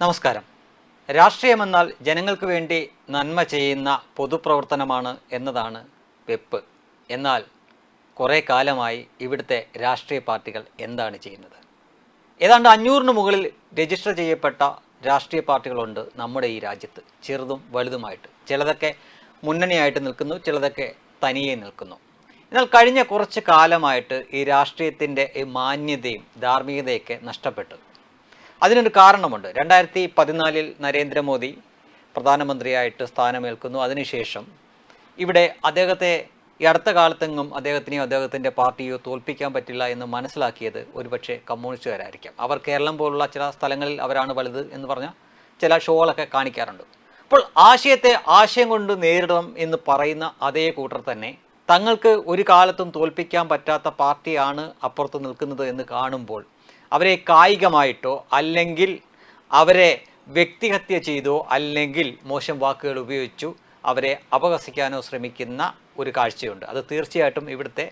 നമസ്കാരം. രാഷ്ട്രീയമെന്നാൽ ജനങ്ങൾക്ക് വേണ്ടി നന്മ ചെയ്യുന്ന പൊതുപ്രവർത്തനമാണ് എന്നതാണ് വെപ്പ്. എന്നാൽ കുറേ കാലമായി ഇവിടുത്തെ രാഷ്ട്രീയ പാർട്ടികൾ എന്താണ് ചെയ്യുന്നത്? ഏതാണ്ട് അഞ്ഞൂറിന് മുകളിൽ രജിസ്റ്റർ ചെയ്യപ്പെട്ട രാഷ്ട്രീയ പാർട്ടികളുണ്ട് നമ്മുടെ ഈ രാജ്യത്ത്. ചെറുതും വലുതുമായിട്ട്. ചിലതൊക്കെ മുന്നണിയായിട്ട് നിൽക്കുന്നു ചിലതൊക്കെ തനിയെ നിൽക്കുന്നു. എന്നാൽ കഴിഞ്ഞ കുറച്ച് കാലമായിട്ട് ഈ രാഷ്ട്രീയത്തിന്റെ മാന്യതയും ധാർമ്മികതയൊക്കെ നഷ്ടപ്പെട്ടു. അതിനൊരു കാരണമുണ്ട്. രണ്ടായിരത്തി പതിനാലിൽ നരേന്ദ്രമോദി പ്രധാനമന്ത്രിയായിട്ട് സ്ഥാനമേൽക്കുന്നു. അതിനുശേഷം ഇവിടെ അദ്ദേഹത്തെ ഈ അടുത്ത കാലത്തെങ്ങും അദ്ദേഹത്തിനെയോ അദ്ദേഹത്തിന്റെ പാർട്ടിയോ തോൽപ്പിക്കാൻ പറ്റില്ല എന്ന് മനസ്സിലാക്കിയത് ഒരുപക്ഷെ കമ്മ്യൂണിസ്റ്റുകാരായിരിക്കാം. അവർ കേരളം പോലുള്ള ചില സ്ഥലങ്ങളിൽ അവരാണ് വലുത് എന്ന് പറഞ്ഞ ചില ഷോകളൊക്കെ കാണിക്കാറുണ്ട്. അപ്പോൾ ആശയത്തെ ആശയം കൊണ്ട് നേരിടണം എന്ന് പറയുന്ന അതേ കൂട്ടർ തന്നെ തങ്ങൾക്ക് ഒരു കാലത്തും തോൽപ്പിക്കാൻ പറ്റാത്ത പാർട്ടിയാണ് അപ്പുറത്ത് നിൽക്കുന്നത് എന്ന് കാണുമ്പോൾ അവരെ കായികമായിട്ടോ അല്ലെങ്കിൽ അവരെ വ്യക്തിഹത്യ ചെയ്തോ അല്ലെങ്കിൽ മോശം വാക്കുകൾ ഉപയോഗിച്ചു അവരെ അപഹസിക്കാനോ ശ്രമിക്കുന്ന ഒരു കാഴ്ചയുണ്ട്. അത് തീർച്ചയായിട്ടും ഇവിടുത്തെ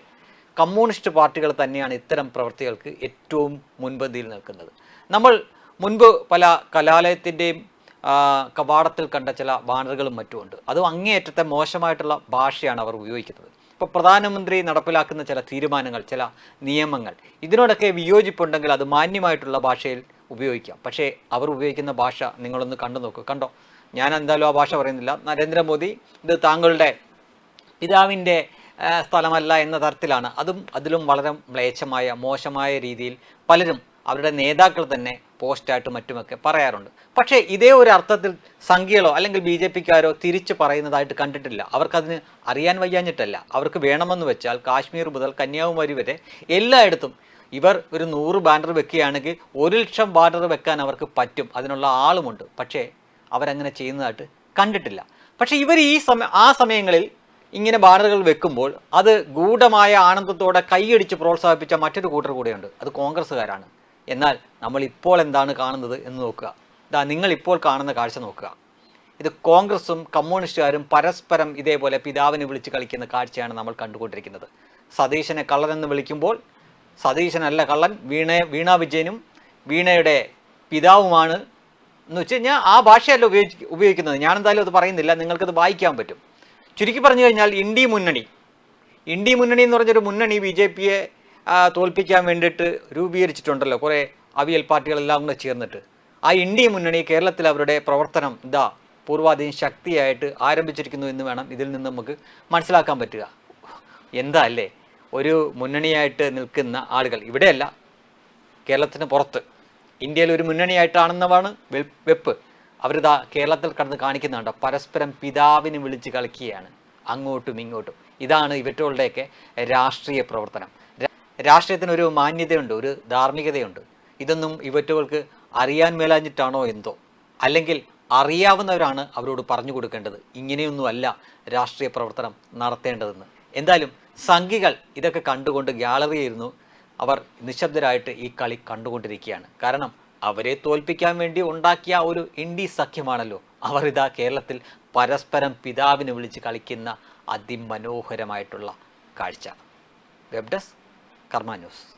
കമ്മ്യൂണിസ്റ്റ് പാർട്ടികൾ തന്നെയാണ് ഇത്തരം പ്രവൃത്തികൾക്ക് ഏറ്റവും മുൻപന്തിയിൽ നിൽക്കുന്നത്. നമ്മൾ മുൻപ് പല കലാലയത്തിന്റെയും കവാടത്തിൽ കണ്ട ചില ബാനറുകളും മറ്റുമുണ്ട്. അതും അങ്ങേയറ്റത്തെ മോശമായിട്ടുള്ള ഭാഷയാണ് അവർ ഉപയോഗിക്കുന്നത്. ഇപ്പോൾ പ്രധാനമന്ത്രി നടപ്പിലാക്കുന്ന ചില തീരുമാനങ്ങൾ ചില നിയമങ്ങൾ ഇതിനോടൊക്കെ വിയോജിപ്പുണ്ടെങ്കിൽ അത് മാന്യമായിട്ടുള്ള ഭാഷയിൽ ഉപയോഗിക്കാം. പക്ഷേ അവർ ഉപയോഗിക്കുന്ന ഭാഷ നിങ്ങളൊന്ന് കണ്ടു നോക്കൂ. കണ്ടോ? ഞാൻ എന്തായാലും ആ ഭാഷ പറയുന്നില്ല. നരേന്ദ്രമോദി ഇത് താങ്കളുടെ പിതാവിന്റെ സ്ഥലമല്ല എന്ന തരത്തിലാണ്. അതും അതിലും വളരെ മ്ലേച്ഛമായ മോശമായ രീതിയിൽ പലരും അവരുടെ നേതാക്കൾ തന്നെ പോസ്റ്റായിട്ട് മറ്റുമൊക്കെ പറയാറുണ്ട്. പക്ഷേ ഇതേ ഒരു അർത്ഥത്തിൽ സംഖ്യകളോ അല്ലെങ്കിൽ ബി ജെ പിക്കാരോ തിരിച്ച് പറയുന്നതായിട്ട് കണ്ടിട്ടില്ല. അവർക്കതിന് അറിയാൻ വയ്യാഞ്ഞിട്ടല്ല. അവർക്ക് വേണമെന്ന് വെച്ചാൽ കാശ്മീർ മുതൽ കന്യാകുമാരി വരെ എല്ലായിടത്തും ഇവർ ഒരു നൂറ് ബാനർ വെക്കുകയാണെങ്കിൽ ഒരു ലക്ഷം ബാനർ വെക്കാൻ അവർക്ക് പറ്റും. അതിനുള്ള ആളുമുണ്ട്. പക്ഷേ അവരങ്ങനെ ചെയ്യുന്നതായിട്ട് കണ്ടിട്ടില്ല. പക്ഷേ ഇവർ ഈ സമയ ആ സമയങ്ങളിൽ ഇങ്ങനെ ബാനറുകൾ വെക്കുമ്പോൾ അത് ഗൂഢമായ ആനന്ദത്തോടെ കൈയടിച്ച് പ്രോത്സാഹിപ്പിച്ച മറ്റൊരു കൂട്ടർ കൂടെയുണ്ട്. അത് കോൺഗ്രസ്സുകാരാണ്. എന്നാൽ നമ്മൾ ഇപ്പോൾ എന്താണ് കാണുന്നത് എന്ന് നോക്കുക. ഇതാ നിങ്ങൾ ഇപ്പോൾ കാണുന്ന കാഴ്ച നോക്കുക. ഇത് കോൺഗ്രസും കമ്മ്യൂണിസ്റ്റുകാരും പരസ്പരം ഇതേപോലെ പിതാവിനെ വിളിച്ച് കളിക്കുന്ന കാഴ്ചയാണ് നമ്മൾ കണ്ടുകൊണ്ടിരിക്കുന്നത്. സതീശനെ കള്ളനെന്ന് വിളിക്കുമ്പോൾ സതീശനല്ല കള്ളൻ വീണ വീണ വിജയനും വീണയുടെ പിതാവുമാണ് എന്ന് വെച്ച് കഴിഞ്ഞാൽ ആ ഭാഷയല്ല ഉപയോഗിച്ച് ഉപയോഗിക്കുന്നത്. ഞാനെന്തായാലും അത് പറയുന്നില്ല നിങ്ങൾക്കത് വായിക്കാൻ പറ്റും. ചുരുക്കി പറഞ്ഞു കഴിഞ്ഞാൽ ഇന്ത്യ മുന്നണി. ഇന്ത്യ മുന്നണി എന്ന് പറഞ്ഞൊരു മുന്നണി ബി ജെ പിയെ തോൽപ്പിക്കാൻ വേണ്ടിയിട്ട് രൂപീകരിച്ചിട്ടുണ്ടല്ലോ കുറേ അവിയൽ പാർട്ടികളെല്ലാം കൂടെ ചേർന്നിട്ട്. ആ ഇന്ത്യ മുന്നണി കേരളത്തിൽ അവരുടെ പ്രവർത്തനം ഇതാ പൂർവാധീന ശക്തിയായിട്ട് ആരംഭിച്ചിരിക്കുന്നു എന്ന് വേണം ഇതിൽ നിന്ന് നമുക്ക് മനസ്സിലാക്കാൻ പറ്റുക. എന്താ അല്ലേ? ഒരു മുന്നണിയായിട്ട് നിൽക്കുന്ന ആളുകൾ ഇവിടെയല്ല. കേരളത്തിന് പുറത്ത്. ഇന്ത്യയിൽ ഒരു മുന്നണിയായിട്ടാണെന്നതാണ് വെ- വെപ്പ്. അവരിതാ കേരളത്തിൽ കടന്ന് കാണിക്കുന്നുണ്ട്? പരസ്പരം പിതാവിനെ വിളിച്ച് കളിക്കുകയാണ്. അങ്ങോട്ടും ഇങ്ങോട്ടും. ഇതാണ് ഇവറ്റുകളുടെയൊക്കെ രാഷ്ട്രീയ പ്രവർത്തനം. രാഷ്ട്രീയത്തിന് ഒരു മാന്യതയുണ്ട് ഒരു ധാർമ്മികതയുണ്ട്. ഇതൊന്നും ഇവറ്റുകൾക്ക് അറിയാൻ മേലാഞ്ഞിട്ടാണോ എന്തോ? അല്ലെങ്കിൽ അറിയാവുന്നവരാണ് അവരോട് പറഞ്ഞു കൊടുക്കേണ്ടത്. ഇങ്ങനെയൊന്നുമല്ല രാഷ്ട്രീയ പ്രവർത്തനം നടത്തേണ്ടതെന്ന്. എന്തായാലും സംഘികൾ ഇതൊക്കെ കണ്ടുകൊണ്ട് ഗ്യാലറിയായിരുന്നു. അവർ നിശബ്ദരായിട്ട് ഈ കളി കണ്ടുകൊണ്ടിരിക്കുകയാണ്. കാരണം അവരെ തോൽപ്പിക്കാൻ വേണ്ടി ഉണ്ടാക്കിയ ഒരു ഇൻഡി സഖ്യമാണല്ലോ അവർ ഇതാ കേരളത്തിൽ പരസ്പരം പിതാവിനെ വിളിച്ച് കളിക്കുന്ന അതിമനോഹരമായിട്ടുള്ള കാഴ്ച. Web desk Carmaños.